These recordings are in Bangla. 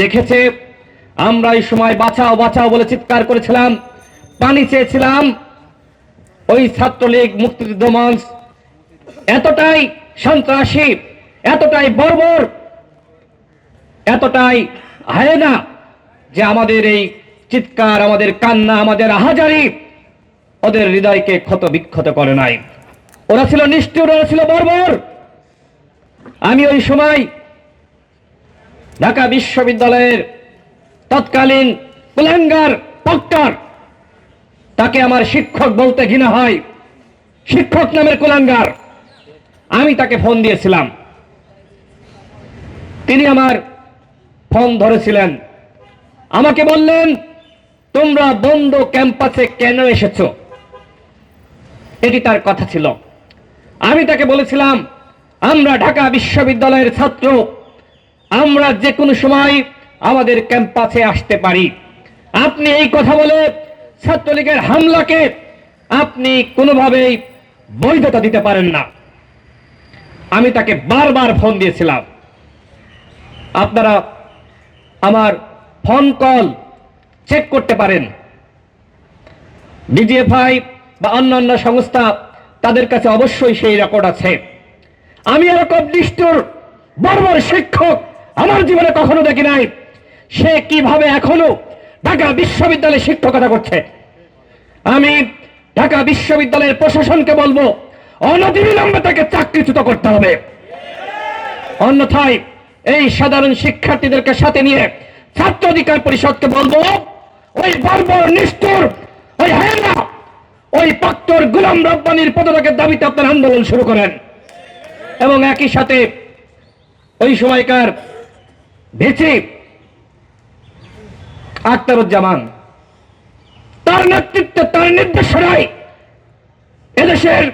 দেখেছে, আমরা এই সময় বাঁচাও বাঁচাও বলে চিৎকার করেছিলাম, পানি চেয়েছিলাম। ওই ছাত্রলীগ, মুক্তিযুদ্ধ মঞ্চ, এতটাই সন্ত্রাসী, এতটাই বর্বর, এতটাই হায়না যে আমাদের এই চিৎকার, আমাদের কান্না, আমাদের আহাজারি ওদের হৃদয়কে ক্ষত বিক্ষত করে নাই। ওরা ছিল নিষ্ঠুর, ওরা ছিল বর্বর। আমি ওই সময় ঢাকা বিশ্ববিদ্যালয়ের তৎকালীন কুলাঙ্গার পক্টর তাকে আমার শিক্ষক বলতে ঘৃণা হয়। শিক্ষক নামের কুলাঙ্গার আমি তাকে ফোন দিয়েছিলাম। তিনি আমার ফোন ধরেছিলেন। আমাকে বললেন, তোমরা বন্ধ ক্যাম্পাসে কেন এসেছ? এটি তার কথা ছিল। আমি তাকে বলেছিলাম, আমরা ঢাকা বিশ্ববিদ্যালয়ের ছাত্র। আমরা যে কোনো সময় আমাদের ক্যাম্পাসে আসতে পারি। আপনি এই কথা বলে ছাত্রলীগের হামলাকে আপনি কোনোভাবেই বৈধতা দিতে পারেন না। আমি তাকে বারবার ফোন দিয়েছিলাম। আপনারা আমার ফোন কল চেক করতে পারেন। ডিজিএফআই বা অন্যান্য সংস্থা তাদের কাছে অবশ্যই সেই রেকর্ড আছে। আমি এরকম নিষ্ঠুর, বারবার শিক্ষক আমার জীবনে কখনো দেখি নাই। সে কীভাবে এখনও ঢাকা বিশ্ববিদ্যালয়ে শিক্ষকতা করছে। আমি ঢাকা বিশ্ববিদ্যালয়ের প্রশাসনকে বলব অনতিবিলম্বে তাকে চাকরিচ্যুত করতে হবে। অন্যথায় এই সাধারণ শিক্ষার্থীদেরকে সাথে নিয়ে ছাত্র অধিকার পরিষদকে বলব, ওই বর্বর নিষ্ঠুর, ওই হেনা ওই পাক্তর গুলাম রব্বানির পদত্যাগের দাবিতে আপনার আন্দোলন শুরু করেন। এবং একই সাথে ওই সময়কার ভেচে আক্তারুজ্জামান তার নেতৃত্বে, তার নির্দেশনায় এদেশের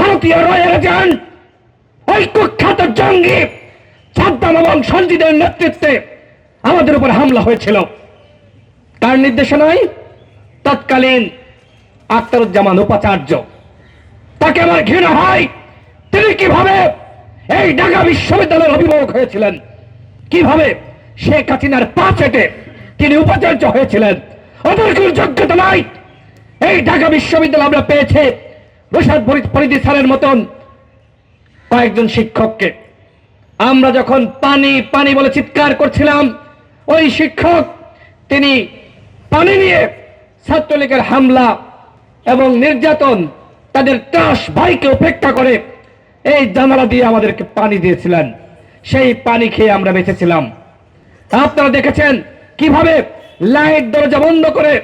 ভারতীয় রয়ের যান ওই কুখ্যাত জঙ্গি সাদ্দাম এবং সঞ্জিদের নেতৃত্বে আমাদের উপর হামলা হয়েছিল। তার নির্দেশনায় তৎকালীন আক্তারুজ্জামান উপাচার্য, তাকে আমার ঘৃণা হয়, তিনি কীভাবে এই ঢাকা বিশ্ববিদ্যালয়ের অভিভাবক হয়েছিলেন? কীভাবে শেখ হাসিনার পা চেটে তিনি উপাচার্য হয়েছিলেন? যোগ্যতা নাই। এই ঢাকা বিশ্ববিদ্যালয় আমরা পেয়েছে স্যারের মতন কয়েকজন শিক্ষককে। আমরা যখন পানি পানি বলে চিৎকার করছিলাম, ওই শিক্ষক তিনি পানি নিয়ে ছাত্রলীগের হামলা এবং নির্যাতন তাদের ত্রাস ভাইকে উপেক্ষা করে এই জানালা দিয়ে আমাদেরকে পানি দিয়েছিলেন। সেই পানি খেয়ে আমরা বেঁচেছিলাম। আপনারা দেখেছেন কীভাবে লাইট দরজা বন্ধ করে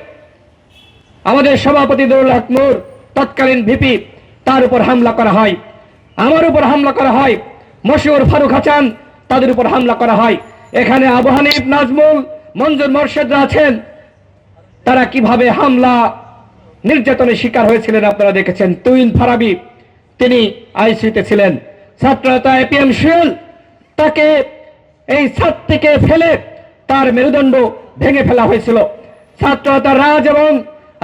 আমাদের সভাপতি দরুল হক তৎকালীন ভিপি, তার উপর হামলা করা হয়। আমার উপর হামলা করা হয়, মশিউর ফারুক হাসান তাদের উপর হামলা করা হয়। এখানে আবু হানিফ, নাজমুল, মঞ্জুর মোর্শেদরা আছেন। তারা কীভাবে হামলা নির্যাতনের শিকার হয়েছিলেন আপনারা দেখেছেন। তুইন ফারাবি, তিনি আইসিতে ছিলেন। ছাত্রতা এপিএম শিল তাকে এই ছাদ থেকে ফেলে তার মেরুদণ্ড ভেঙে ফেলা হয়েছিল। ছাত্রতা রাজ এবং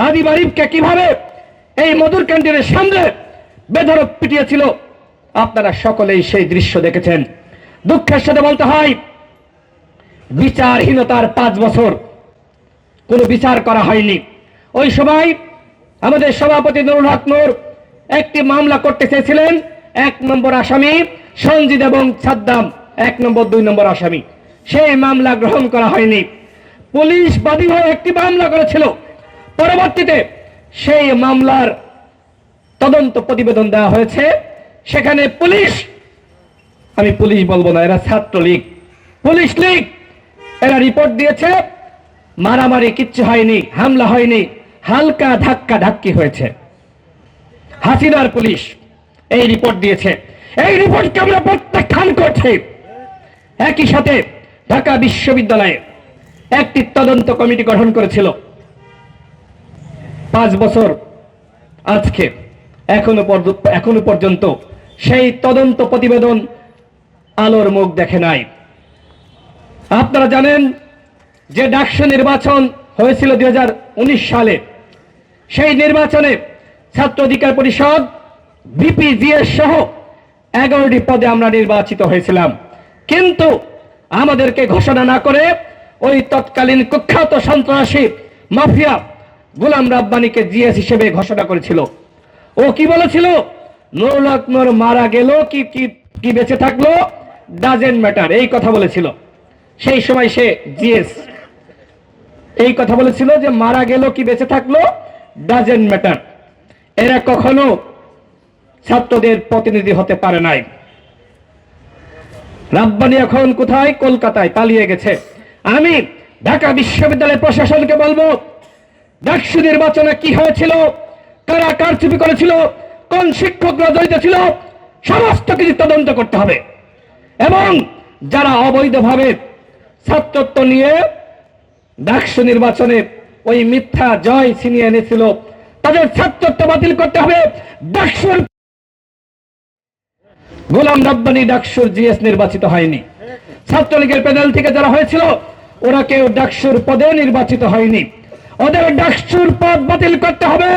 আদি বারিফকে কীভাবে এই মধুর ক্যান্টিনের সামনে বেধরক পিটিয়েছিল, আপনারা সকলেই সেই দৃশ্য দেখেছেন। দুঃখের সাথে বলতে হয়, বিচারহীনতার পাঁচ বছর কোনো বিচার করা হয়নি। ওই সময় আমাদের সভাপতি নুরুল হক নূর একটি মামলা করতে চেয়েছিলেন। এক নম্বর আসামি সঞ্জিত এবং সাদ্দাম। এক নম্বর, দুই নম্বর আসামি। সেই মামলা গ্রহণ করা হয়নি। পুলিশ বাদী হয়ে একটি মামলা করেছিল। পরবর্তীতে সেই মামলার তদন্ত প্রতিবেদন দেওয়া হয়েছে। সেখানে পুলিশ, আমি পুলিশ বলব না, এরা ছাত্রলীগ। পুলিশ লীগ, এরা রিপোর্ট দিয়েছে, মারামারি কিচ্ছু হয়নি, হামলা হয়নি, হালকা ধাক্কা ধাক্কি হয়েছে। হাসিনার পুলিশ এই রিপোর্ট দিয়েছে। এই রিপোর্টকে আমরা প্রত্যাখ্যান করছি। একই সাথে ঢাকা বিশ্ববিদ্যালয়ে একটি তদন্ত কমিটি গঠন করেছিল। পাঁচ বছর আজকে, এখনও এখনও পর্যন্ত সেই তদন্ত প্রতিবেদন আলোর মুখ দেখে নাই। আপনারা জানেন যে ডাকসু নির্বাচন হয়েছিল দুই হাজার উনিশ সালে। সেই নির্বাচনে ছাত্র অধিকার পরিষদ বিপিজিএস সহ এগারোটি পদে আমরা নির্বাচিত হয়েছিলাম। কিন্তু আমাদেরকে ঘোষণা না করে ওই তৎকালীন কুখ্যাত সন্ত্রাসী মাফিয়া গোলাম রাব্বানিকে জিএস হিসেবে ঘোষণা করেছিল। ও কি বলেছিল? নুরুল আকমর মারা গেল, কি কি বেঁচে থাকল? ডাজেন্ট ম্যাটার এই কথা বলেছিল। সেই সময় সে জিএস। এই কথা বলেছিল যে মারা গেল, কি বেঁচে থাকল? ডাজেন্ট ম্যাটার এরা কখনো ছাত্রদের প্রতিনিধি হতে পারে নাই। রাব্বানি এখন কোথায়? কলকাতায় পালিয়ে গেছে। আমি ঢাকা বিশ্ববিদ্যালয় প্রশাসনকে বলব, ডাকসু নির্বাচনে কি হয়েছিল? কারা কারচুপি করেছিল? কোন শিক্ষকরা জড়িত ছিল? সমস্ত কিছু তদন্ত করতে হবে। এবং যারা অবৈধভাবে ছাত্রত্ব নিয়ে ডাকসু নির্বাচনে ওই মিথ্যা জয় ছিনিয়ে এনেছিল, তাদের ছাত্রত্ব বাতিল করতে হবে। ডাকসুর গোলাম রব্বানি ডাকসুর জিএস নির্বাচিত হয়নি। ছাত্রলীগের প্যানেল থেকে যারা হয়েছিল, ওরা কেউ ডাকসুর পদে নির্বাচিত হয়নি। ওদের ডাকসুর পদ বাতিল করতে হবে,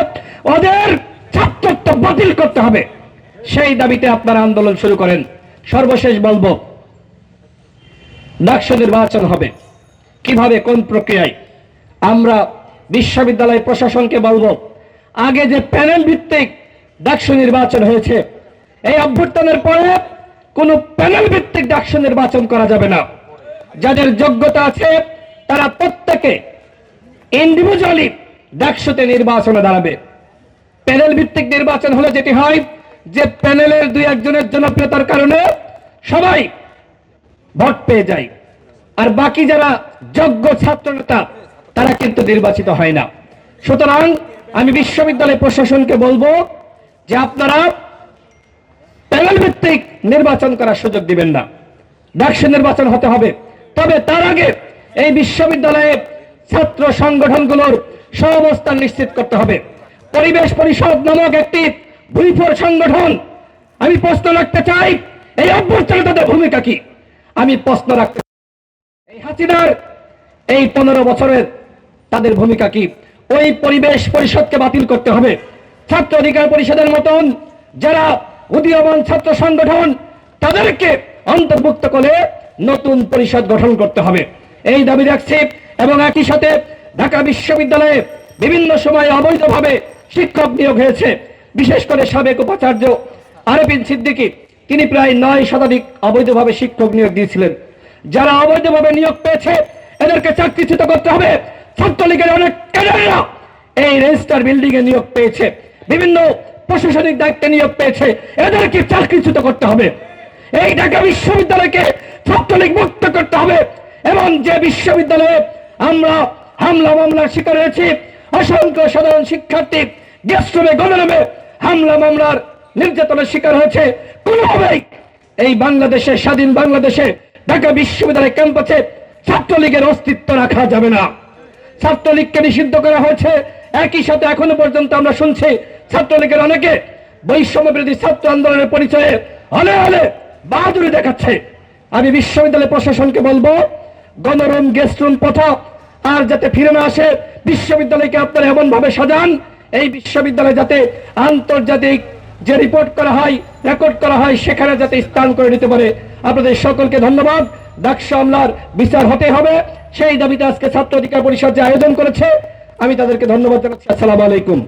ওদের ছাত্রত্ব বাতিল করতে হবে। সেই দাবিতে আপনারা আন্দোলন শুরু করেন। সর্বশেষ বলব, ডাকসু নির্বাচন হবে। কীভাবে, কোন প্রক্রিয়ায়? আমরা বিশ্ববিদ্যালয় প্রশাসনকে বলব, আগে যে প্যানেল ভিত্তিক ডাকসু নির্বাচন হয়েছে এই অভ্যুত্থানের পরে কোনো প্যানেল ভিত্তিক ডাকসু নির্বাচন করা যাবে না। যাদের যোগ্যতা আছে, তারা প্রত্যেকে ইন্ডিভিজুয়ালি ডাকসুতে নির্বাচনে দাঁড়াবে। প্যানেল ভিত্তিক নির্বাচন হলে যেটি হয়, যে প্যানেলের দুই একজনের জনপ্রিয়তার কারণে সবাই ভোট পেয়ে যায়। আর বাকি যারা যোগ্য ছাত্র নেতা তারা কিন্তু নির্বাচিত হয় না। সুতরাং আমি বিশ্ববিদ্যালয় প্রশাসনকে বলব যে আপনারা ভিত্তিক নির্বাচন করার সুযোগ দিবেন না। ডাকসু নির্বাচন হতে হবে। তবে তার আগে এই বিশ্ববিদ্যালয়ে ছাত্র সংগঠনগুলোর সহাবস্থান নিশ্চিত করতে হবে। পরিবেশ পরিষদ নামক একটি ভূমিফোর সংগঠন। আমি প্রশ্ন রাখতে চাই, এই অভ্যর্থনে ভূমিকা কি? আমি প্রশ্ন রাখতে এই হাসিনার এই পনেরো বছরের তাদের ভূমিকা কি? ওই পরিবেশ পরিষদকে বাতিল করতে হবে। ছাত্র অধিকার পরিষদের মতন যারা উদীয়মান ছাত্র সংগঠন, তাদেরকে অন্তর্ভুক্ত করে নতুন পরিষদ গঠন করতে হবে। এই দাবি রাখছি এবং একই সাথে ঢাকা বিশ্ববিদ্যালয়ে বিভিন্ন সময় অবৈধভাবে শিক্ষক নিয়োগ হয়েছে। বিশেষ করে সাবেক উপাচার্য আরবিন সিদ্দিকী, তিনি প্রায় নয় শতাধিক অবৈধভাবে শিক্ষক নিয়োগ দিয়েছিলেন। যারা অবৈধভাবে নিয়োগ পেয়েছে, এদেরকে চাকরিচ্যুত করতে হবে। ছাত্রলীগের অনেক ক্যাডাররা এই রেজিস্টার বিল্ডিং এ নিয়োগ পেয়েছে। বিভিন্ন প্রশাসনিক দায়িত্বে নিয়োগ পেয়েছে। এদেরকে চাকরিচ্যুত করতে হবে। এই ঢাকা বিশ্ববিদ্যালয়কে ছাত্রলীগ মুক্ত করতে হবে এবং যে বিশ্ববিদ্যালয়ে আমরা হামলা মামলার শিকার হয়েছি, অসংখ্য সাধারণ শিক্ষার্থী গেস্টরুমে গণরুমে হামলা মামলার নির্যাতনের শিকার হয়েছে। কোনোভাবেই এই বাংলাদেশে, স্বাধীন বাংলাদেশে ঢাকা বিশ্ববিদ্যালয় ক্যাম্পাসে ছাত্রলীগের অস্তিত্ব রাখা যাবে না। ছাত্রলীগকে নিষিদ্ধ করা হয়েছে। একই সাথে এখনও পর্যন্ত আমরা শুনছি ছাত্রলীগের অনেকে বৈষম্য বিরোধী ছাত্র আন্দোলনের পরিচয়ে হলে হলে বাহাদুরি দেখাচ্ছে। আমি বিশ্ববিদ্যালয় প্রশাসনকে বলব, গণরুম গেস্ট রুম পথা আর যাতে ফিরে না আসে, বিশ্ববিদ্যালয়কে আপনারা এমন ভাবে সাজান, এই বিশ্ববিদ্যালয় যাতে আন্তর্জাতিক যে রিপোর্ট করা হয় রেকর্ড করা হয়, সেখানে যাতে স্থান করে নিতে পারে। আপনাদের সকলকে ধন্যবাদ। ডাকসু আমলার বিচার হতে হবে। সেই দাবিতে আজকে ছাত্র অধিকার পরিষদ যে আয়োজন করেছে, আমি তাদেরকে ধন্যবাদ জানাচ্ছি। আসসালামু আলাইকুম।